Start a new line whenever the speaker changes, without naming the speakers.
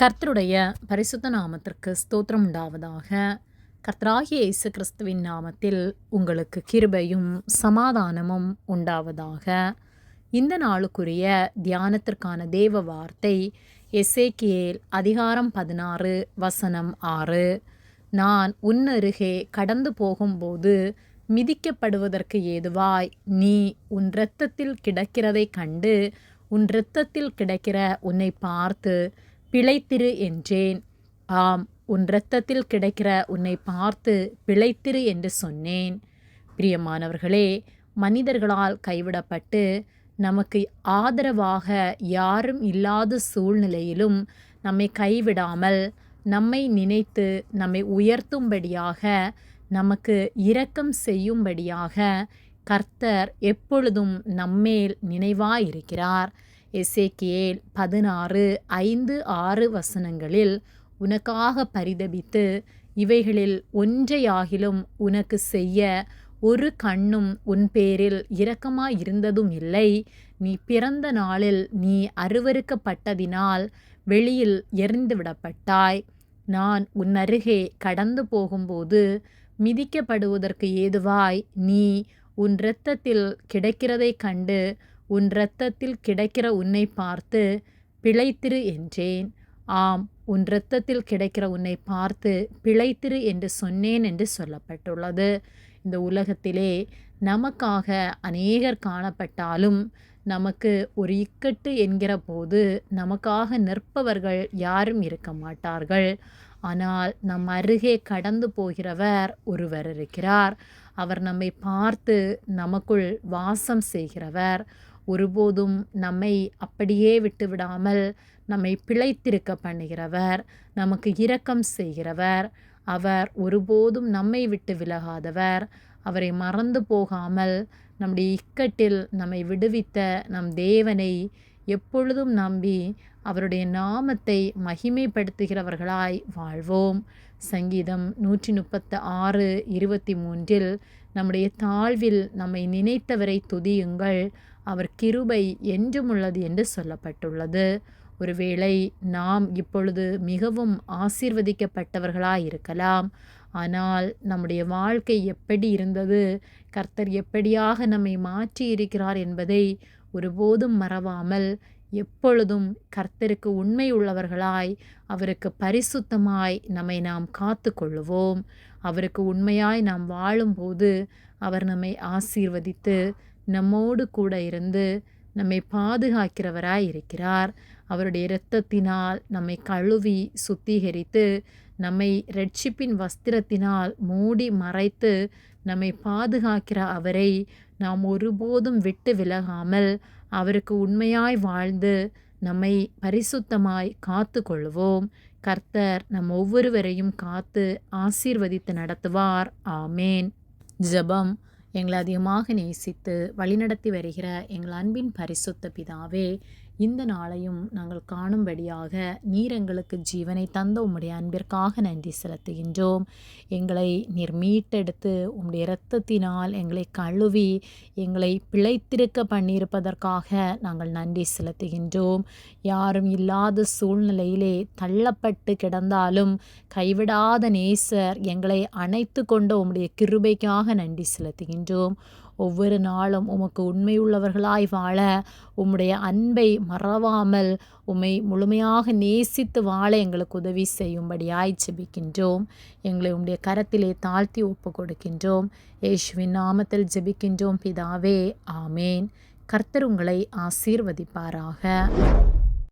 கர்த்தருடைய பரிசுத்த நாமத்திற்கு ஸ்தோத்திரம் உண்டாவதாக. கர்த்தராகிய இயேசு கிறிஸ்துவின் நாமத்தில் உங்களுக்கு கிருபையும் சமாதானமும் உண்டாவதாக. இந்த நாளுக்குரிய தியானத்திற்கான தேவ வார்த்தை எசேக்கியேல் அதிகாரம் பதினாறு வசனம் ஆறு. நான் உன்னருகே கடந்து போகும்போது மிதிக்கப்படுவதற்கு ஏதுவாய் நீ உன் இரத்தத்தில் கிடக்கிறதைக் கண்டு உன் இரத்தத்தில் கிடக்கிற உன்னை பார்த்து பிழைத்திரு என்றேன். ஆம் உன் இரத்தத்தில் கிடைக்கிற உன்னை பார்த்து பிழைத்திரு என்று சொன்னேன். பிரியமானவர்களே மனிதர்களால் கைவிடப்பட்டு நமக்கு ஆதரவாக யாரும் இல்லாத சூழ்நிலையிலும் நம்மை கைவிடாமல் நம்மை நினைத்து நம்மை உயர்த்தும்படியாக நமக்கு இரக்கம் செய்யும்படியாக கர்த்தர் எப்பொழுதும் நம்மேல் நினைவாயிருக்கிறார். எசேக்கியேல் பதினாறு ஐந்து ஆறு வசனங்களில் உனக்காக பரிதபித்து இவைகளில் ஒன்றையாகிலும் உனக்கு செய்ய ஒரு கண்ணும் உன் பேரில் இரக்கமாயிருந்ததும் இல்லை. நீ பிறந்த நாளில் நீ அருவருக்கப்பட்டதினால் வெளியில் எறிந்துவிடப்பட்டாய் நான் உன் அருகே கடந்து போகும்போது மிதிக்கப்படுவதற்கு ஏதுவாய் நீ உன் இரத்தத்தில் கிடைக்கிறதைக் கண்டு உன் இரத்தத்தில் கிடைக்கிற உன்னை பார்த்து பிழைத்திரு என்றேன். ஆம் உன் இரத்தத்தில் கிடைக்கிற உன்னை பார்த்து பிழைத்திரு என்று சொன்னேன் என்று சொல்லப்பட்டுள்ளது. இந்த உலகத்திலே நமக்காக அநேகர் காணப்பட்டாலும் நமக்கு ஒரு இக்கட்டு என்கிற போது நமக்காக நிற்பவர்கள் யாரும் இருக்க மாட்டார்கள். ஆனால் நம் அருகே கடந்து போகிறவர் ஒருவர் இருக்கிறார். அவர் நம்மை பார்த்து நமக்குள் வாசம் செய்கிறவர். ஒருபோதும் நம்மை அப்படியே விட்டுவிடாமல் நம்மை பிழைத்திருக்க பண்ணுகிறவர் நமக்கு இரக்கம் செய்கிறவர் அவர் ஒருபோதும் நம்மை விட்டு விலகாதவர் அவரை மறந்து போகாமல் நம்முடைய இக்கட்டில் நம்மை விடுவித்த நம் தேவனை எப்பொழுதும் நம்பி அவருடைய நாமத்தை மகிமைப்படுத்துகிறவர்களாய் வாழ்வோம். சங்கீதம் நூற்றி முப்பத்து ஆறு இருபத்தி மூன்றில் நம்முடைய தாழ்வில் நம்மை நினைத்தவரை துதியுங்கள் அவர் கிருபை என்றும் உள்ளது என்று சொல்லப்பட்டுள்ளது. ஒருவேளை நாம் இப்பொழுது மிகவும் ஆசீர்வதிக்கப்பட்டவர்களாக இருக்கலாம். ஆனால் நம்முடைய வாழ்க்கை எப்படி இருந்தது? கர்த்தர் எப்படியாக நம்மை மாற்றி இருக்கிறார் என்பதை ஒருபோதும் மறவாமல் எப்பொழுதும் கர்த்தருக்கு உண்மை உள்ளவர்களாய் அவருக்கு பரிசுத்தமாய் நம்மை நாம் காத்து கொள்ளுவோம். அவருக்கு உண்மையாய் நாம் வாழும்போது அவர் நம்மை ஆசீர்வதித்து நம்மோடு கூட இருந்து நம்மை பாதுகாக்கிறவராய் இருக்கிறார் அவருடைய இரத்தத்தினால் நம்மை கழுவி சுத்திகரித்து நம்மை ரட்சிப்பின் வஸ்திரத்தினால் மூடி மறைத்து நம்மை பாதுகாக்கிற அவரை நாம் ஒருபோதும் விட்டு விலகாமல் அவருக்கு உண்மையாய் வாழ்ந்து நம்மை பரிசுத்தமாய் காத்து கொள்வோம் கர்த்தர் நம் ஒவ்வொருவரையும் காத்து ஆசீர்வதித்து நடத்துவார். ஆமேன். ஜபம் எங்களை அதிகமாக நேசித்து வழிநடத்தி வருகிற எங்கள் அன்பின் பரிசுத்த பிதாவே இந்த நாளையும் நாங்கள் காணும்படியாக நீர் எங்களுக்கு ஜீவனை தந்த உம்முடைய அன்பிற்காக நன்றி செலுத்துகின்றோம். எங்களை நீர் மீட்டெடுத்து உம்முடைய இரத்தத்தினால் எங்களை கழுவி எங்களை பிழைத்திருக்க பண்ணியிருப்பதற்காக நாங்கள் நன்றி செலுத்துகின்றோம். யாரும் இல்லாத சூழ்நிலையிலே தள்ளப்பட்டு கிடந்தாலும் கைவிடாத நேசர் எங்களை அணைத்து கொண்ட உம்முடைய கிருபைக்காக நன்றி செலுத்துகின்றோம். ஒவ்வொரு நாளும் உமக்கு உண்மையுள்ளவர்களாய் வாழ உம்முடைய அன்பை மறவாமல் உம்மை முழுமையாக நேசித்து வாழ எங்களுக்கு உதவி செய்யும்படியாய் ஜெபிக்கின்றோம். எங்களை உம்முடைய கரத்திலே தாழ்த்தி ஒப்பு கொடுக்கின்றோம். ஏசுவின் நாமத்தில் ஜெபிக்கின்றோம். பிதாவே ஆமேன். கர்த்தர் உங்களை ஆசீர்வதிப்பாராக.